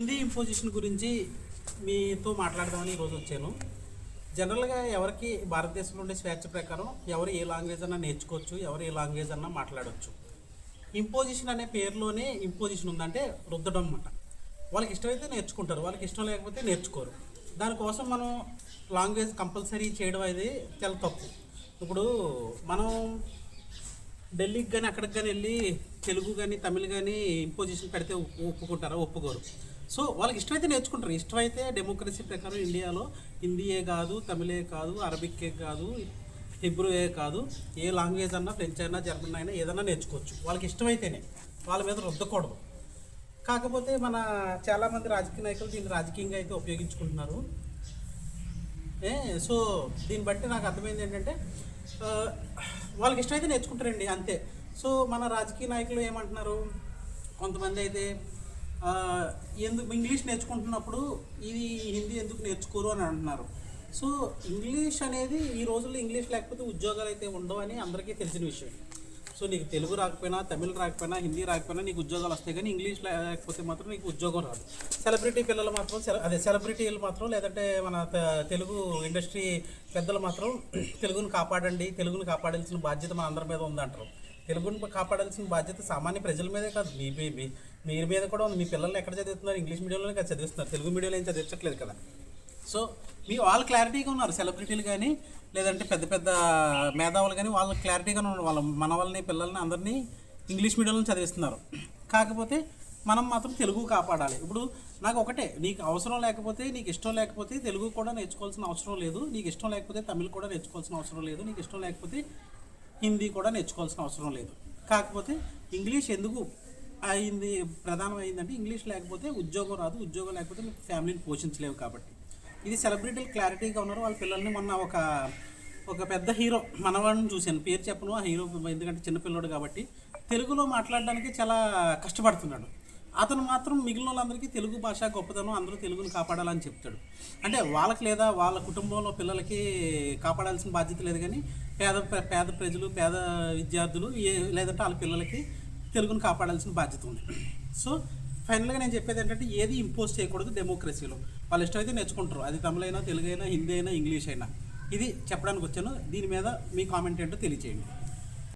Hindi imposition గురించి మీతో మాట్లాడదామని ఈరోజు వచ్చాను. జనరల్గా ఎవరికి భారతదేశంలో ఉండే స్వేచ్ఛ ప్రకారం ఎవరు ఏ లాంగ్వేజ్ అన్నా నేర్చుకోవచ్చు ఎవరు ఏ లాంగ్వేజ్ అన్నా మాట్లాడవచ్చు ఇంపోజిషన్ అనే పేరులోనే ఇంపోజిషన్ ఉందంటే రుద్దడం అన్నమాట. వాళ్ళకి ఇష్టమైతే నేర్చుకుంటారు వాళ్ళకి ఇష్టం లేకపోతే నేర్చుకోరు. దానికోసం మనం లాంగ్వేజ్ కంపల్సరీ చేయడం అనేది చాలా తప్పు. ఇప్పుడు మనం ఢిల్లీకి కానీ అక్కడికి కానీ వెళ్ళి తెలుగు కానీ తమిళ్ కానీ ఇంపోజిషన్ పెడితే ఒప్పు- ఒప్పుకుంటారా ఒప్పుకోరు. సో వాళ్ళకి ఇష్టమైతే నేర్చుకుంటారు. ఇష్టమైతే డెమోక్రసీ ప్రకారం ఇండియాలో హిందీయే కాదు తమిళే కాదు అరబిక్కే కాదు హిబ్రూయే కాదు ఏ లాంగ్వేజ్ అన్నా ఫ్రెంచ్ అయినా జర్మన్ అయినా ఏదైనా నేర్చుకోవచ్చు. వాళ్ళకి ఇష్టమైతేనే. వాళ్ళ మీద రుద్దకూడదు. కాకపోతే మన చాలామంది రాజకీయ నాయకులు దీన్ని రాజకీయంగా అయితే ఉపయోగించుకుంటున్నారు. ఏ సో దీన్ని బట్టి నాకు అర్థమైంది ఏంటంటే వాళ్ళకి ఇష్టమైతే నేర్చుకుంటారండి అంతే. సో మన రాజకీయ నాయకులు ఏమంటున్నారు? కొంతమంది అయితే ఎందుకు ఇంగ్లీష్ నేర్చుకుంటున్నప్పుడు ఇది హిందీ ఎందుకు నేర్చుకోరు అని అంటున్నారు. సో ఇంగ్లీష్ అనేది ఈ రోజుల్లో ఇంగ్లీష్ లేకపోతే ఉద్యోగాలు అయితే ఉండవు అని అందరికీ తెలిసిన విషయం. సో నీకు తెలుగు రాకపోయినా తమిళ్ రాకపోయినా హిందీ రాకపోయినా నీకు ఉద్యోగాలు వస్తాయి కానీ ఇంగ్లీష్ లేకపోతే మాత్రం నీకు ఉద్యోగం రాదు. సెలబ్రిటీ పిల్లలు మాత్రం సెల- అదే సెలబ్రిటీలు మాత్రం లేదంటే మన తెలుగు ఇండస్ట్రీ పెద్దలు మాత్రం తెలుగును కాపాడండి తెలుగును కాపాడాల్సిన బాధ్యత మన అందరి మీద ఉందంటారు. తెలుగును కాపాడాల్సిన బాధ్యత సామాన్య ప్రజల మీదే కాదు. మీ మీ- మీరు మీద కూడా ఉంది. మీ పిల్లల్ని ఎక్కడ చదువుతున్నారు ఇంగ్లీష్ మీడియంలోనే కదా చదివిస్తున్నారు. తెలుగు మీడియంలో ఏం చదివించట్లేదు కదా. సో మీ వాళ్ళు క్లారిటీగా ఉన్నారు. సెలబ్రిటీలు కానీ లేదంటే పెద్ద పెద్ద మేధావులు కానీ వాళ్ళు క్లారిటీగా ఉన్నారు. వాళ్ళ మన వాళ్ళని పిల్లల్ని అందరినీ ఇంగ్లీష్ మీడియంలో చదివిస్తున్నారు. కాకపోతే మనం మాత్రం తెలుగు కాపాడాలి. ఇప్పుడు నాకు ఒకటే. నీకు అవసరం లేకపోతే నీకు ఇష్టం లేకపోతే తెలుగు కూడా నేర్చుకోవాల్సిన అవసరం లేదు. నీకు ఇష్టం లేకపోతే తమిళ్ కూడా నేర్చుకోవాల్సిన అవసరం లేదు. నీకు ఇష్టం లేకపోతే హిందీ కూడా నేర్చుకోవాల్సిన అవసరం లేదు. కాకపోతే ఇంగ్లీష్ ఎందుకు అయింది ప్రధానమైందంటే ఇంగ్లీష్ లేకపోతే ఉద్యోగం రాదు ఉద్యోగం లేకపోతే మీకు ఫ్యామిలీని పోషించలేవు కాబట్టి. ఇది సెలబ్రిటీలు క్లారిటీగా ఉన్నారు. వాళ్ళ పిల్లల్ని మొన్న ఒక ఒక పెద్ద హీరో మనవాడిని చూశాను. పేరు చెప్పను ఆ హీరో ఎందుకంటే చిన్నపిల్లడు కాబట్టి. తెలుగులో మాట్లాడడానికి చాలా కష్టపడుతున్నాడు. అతను మాత్రం మిగిలిన వాళ్ళందరికీ తెలుగు భాష గొప్పతనం అందరూ తెలుగుని కాపాడాలని చెప్తాడు. అంటే వాళ్ళకి లేదా వాళ్ళ కుటుంబంలో పిల్లలకి కాపాడాల్సిన బాధ్యత లేదు కానీ పేద పేద ప్రజలు పేద విద్యార్థులు ఏ లేదంటే వాళ్ళ పిల్లలకి తెలుగును కాపాడాల్సిన బాధ్యత ఉంది. సో ఫైనల్గా నేను చెప్పేది ఏంటంటే ఏది ఇంపోజ్ చేయకూడదు డెమోక్రసీలో. వాళ్ళు ఇష్టమైతే నేర్చుకుంటారు. అది తమిళైనా తెలుగైనా హిందీ అయినా ఇంగ్లీష్ అయినా. ఇది చెప్పడానికి వచ్చాను. దీని మీద మీ కామెంట్ ఏంటో తెలియచేయండి.